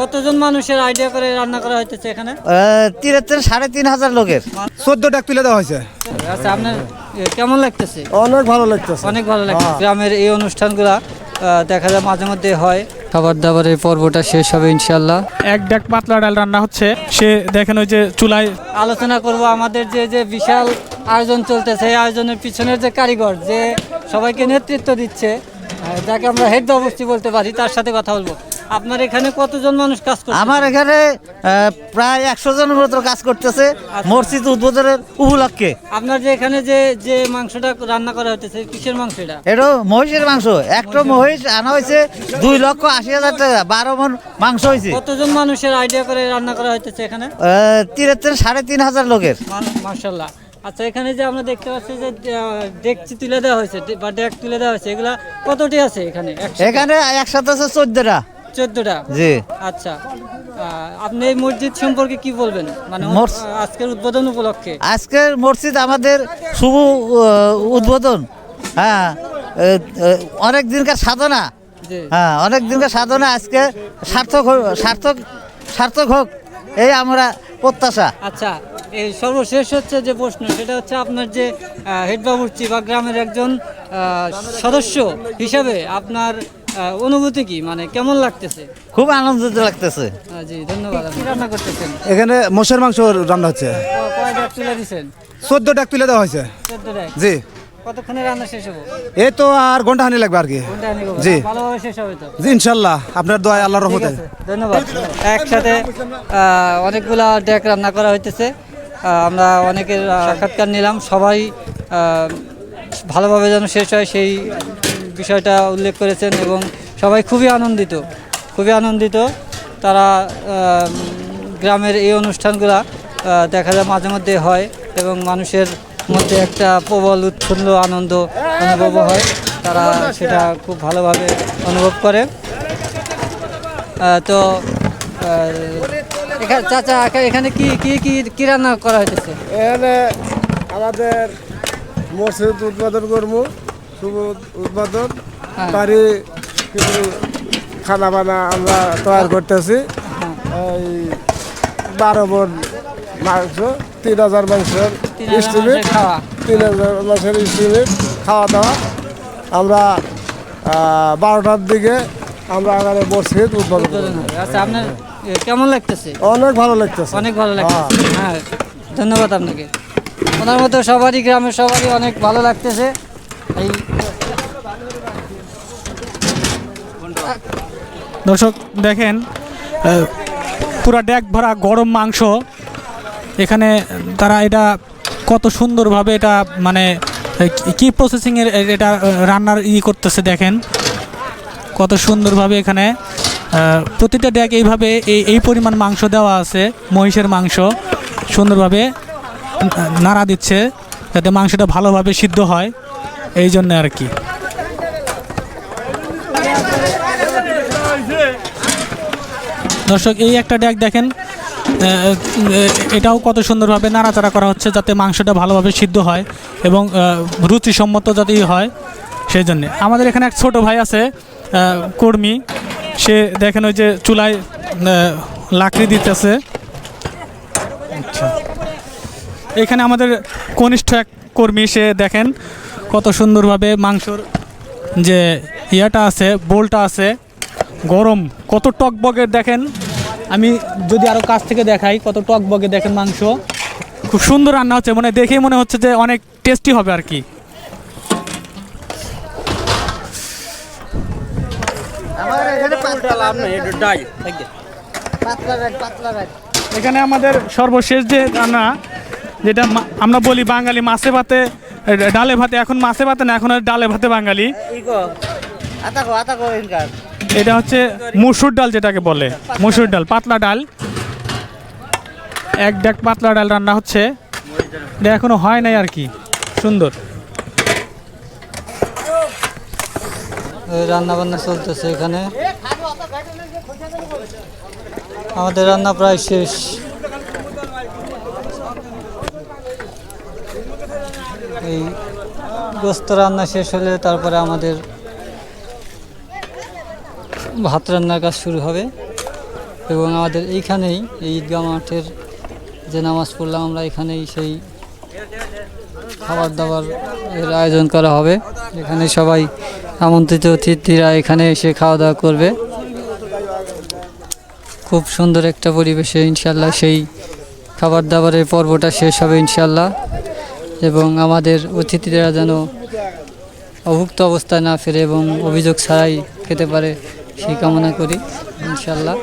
কতজন মানুষের আইডিয়া করে রান্না করা হইতেছে এখানে? তিরাত্তর সাড়ে তিন হাজার লোকের। চোদ্দ টাক তুলে দেওয়া হয়েছে। আচ্ছা আপনার কেমন লাগতেছে? অনেক ভালো লাগতেছে। অনেক ভালো লাগছে গ্রামের এই অনুষ্ঠানগুলা দেখা যায় মাঝে মধ্যে হয়। খাবার দাবারের পর্বটা শেষ হবে ইনশাল্লাহ এক ডাক পাতলা ডাল রান্না হচ্ছে। সে দেখেন ওই যে চুলায় আলোচনা করব আমাদের যে যে বিশাল আয়োজন চলতেছে এই আয়োজনের পিছনের যে কারিগর যে সবাইকে নেতৃত্ব দিচ্ছে যাকে আমরা হেড বাবুর্চি বলতে পারি তার সাথে কথা বলব। আপনার এখানে কতজন মানুষ কাজ করছে আমার এখানে প্রায় একশো জনের মতো কাজ করতেছে। মসজিদ উদ্বোধনের উপলক্ষে। আপনার যে এখানে যে যে মাংসটা রান্না করা হইতেছে কিসের মাংস এটা? এটা মহিষের মাংস। একটা মহিষ আনা হয়েছে দুই লক্ষ আশি হাজার টাকা। বারো মন মাংস হয়েছে। কতজন মানুষের আইডিয়া করে রান্না করা হইতেছে এখানে? তিরাত্তর সাড়ে তিন হাজার লোকের। মার্শাল্লাহ আচ্ছা এখানে যে আমরা দেখতে পাচ্ছি যে ডেকচি তুলে দেওয়া হয়েছে বা ডেক তুলে দেওয়া হয়েছে এগুলা কতটি আছে এখানে? এখানে একসাথে আছে চোদ্দটা। চোদ্দটা? জি। আচ্ছা। আপনি এই মসজিদ সম্পর্কে কি বলবেন? মানে আজকের উদ্বোধন উপলক্ষে। আজকের মসজিদ আমাদের শুভ উদ্বোধন। হ্যাঁ অনেক দিনকার সাধনা। হ্যাঁ অনেক দিনকার সাধনা আজকে সার্থক সার্থক সার্থক হোক এই আমরা প্রত্যাশা। আচ্ছা এই সর্বশেষ হচ্ছে যে প্রশ্ন সেটা হচ্ছে আপনার যে হেড বাবুর্চি বা গ্রামের একজন সদস্য হিসাবে আপনার অনুভূতি কি? মানে কেমন লাগতেছে? খুব আনন্দিত লাগতেছে। জি ধন্যবাদ। আপনি রান্না করতেছেন? এখানে মোষের মাংস রান্না হচ্ছে। ক- কয় ডাক তুলে দিছেন? চোদ্দ টাক তুলে দেওয়া হয়েছে। চোদ্দ ডাক? জি। কতক্ষণে রান্না শেষ হব? এই তো আর ঘণ্টা হানি লাগবে আর কি। জি। ভালোভাবে শেষ হবে তো? জি ইনশাল্লাহ। আপনার দোয়া আল্লাহর রহমতে। ধন্যবাদ। একসাথে অনেকগুলা ডেক রান্না করা হইতেছে। আমরা অনেকের সাক্ষাৎকার নিলাম। সবাই ভালোভাবে যেন শেষ হয় সেই বিষয়টা উল্লেখ করেছেন এবং সবাই খুবই আনন্দিত খুবই আনন্দিত। তারা গ্রামের এই অনুষ্ঠানগুলা দেখা যায় মাঝে মধ্যে হয় এবং মানুষের মধ্যে একটা প্রবল উৎফুল্ল আনন্দ অনুভব হয়। তারা সেটা খুব ভালোভাবে অনুভব করে। তো চাচা, এখা- এখানে কি কি কি কি রান্না করা হইতেছে? এখানে আমাদের মসজিদ উৎপাদন করব শুভ উদ্বোধন। হ্যাঁ। তারই কিছু খানা বানা আমরা তৈরি করতেছি। এই বারো বোন মাংস তিন হাজার মাংসের মানুষের তিন হাজার মাংসের ইস্টিমেট খাওয়া দাওয়া। আমরা বারোটার দিকে আমরা এখানে মসজিদ উদ্বোধন করব। উদ্বোধন হবে। আচ্ছা আপনার কেমন লাগতেছে? অনেক ভালো লাগতেছে। অনেক ভালো লাগতেছে। হ্যাঁ। ধন্যবাদ আপনাকে। ওনার মতো সবারই গ্রামের সবারই অনেক ভালো লাগতেছে। দর্শক, দেখেন পুরা ড্যাক ভরা গরম মাংস। এখানে তারা এটা কত সুন্দরভাবে এটা মানে কি প্রসেসিংয়ের এটা রান্নার ই করতেছে, দেখেন। কত সুন্দরভাবে এখানে প্রতিটা ড্যাক এইভাবে এই এই পরিমাণ মাংস দেওয়া আছে, মহিষের মাংস। সুন্দরভাবে নাড়া দিচ্ছে, যাতে মাংসটা ভালোভাবে সিদ্ধ হয়। এই জন্য আর কি। দর্শক, এই একটা ড্যাক দেখেন এটাও কত সুন্দরভাবে নাড়াচাড়া করা হচ্ছে যাতে মাংসটা ভালোভাবে সিদ্ধ হয় এবং রুচিসম্মত যাতেই হয় সেই জন্যে। আমাদের এখানে এক ছোট ভাই আছে কর্মী। সে দেখেন ওই যে চুলায় লাকড়ি দিতেছে। আচ্ছা। এখানে আমাদের কনিষ্ঠ এক কর্মী, সে দেখেন কত সুন্দরভাবে মাংসর যে ইয়াটা আছে বোলটা আছে গরম কত টকবগের দেখেন। আমি যদি আরও কাছ থেকে দেখাই কত টকবগে দেখেন মাংস। খুব সুন্দর রান্না হচ্ছে মানে দেখেই মনে হচ্ছে যে অনেক টেস্টি হবে আর কি। এখানে আমাদের সর্বশেষ যে রান্না যেটা মা- আমরা বলি বাঙালি মাছে ভাতে ডালে ভাতে এখন মাছে ভাতে না এখন আর ডালে ভাতে বাঙালি। এটা হচ্ছে মুসুর ডাল যেটাকে বলে মুসুর ডাল পাতলা ডাল। এক ডাক পাতলা ডাল রান্না হচ্ছে। এটা এখনও হয় নাই আর কি সুন্দর। রান্না বান্না চলতেছে এখানে। আমাদের রান্না প্রায় শেষ। এই গোস্ত রান্না শেষ হলে তারপরে আমাদের ভাত রান্নার কাজ শুরু হবে। এবং আমাদের এইখানেই এই ঈদগাহ মাঠের যে নামাজ পড়লাম আমরা, এখানেই সেই খাবার দাবার এর আয়োজন করা হবে। এখানে সবাই আমন্ত্রিত অতিথিরা এখানে এসে খাওয়া দাওয়া করবে। খুব সুন্দর একটা পরিবেশে ইনশাল্লাহ সেই খাবার দাবারের পর্বটা শেষ হবে ইনশাল্লাহ এবং আমাদের অতিথিরা যেন অভুক্ত অবস্থায় না ফেরে এবং অভিযোগ ছাড়াই খেতে পারে, সেই কামনা করি ইনশাল্লাহ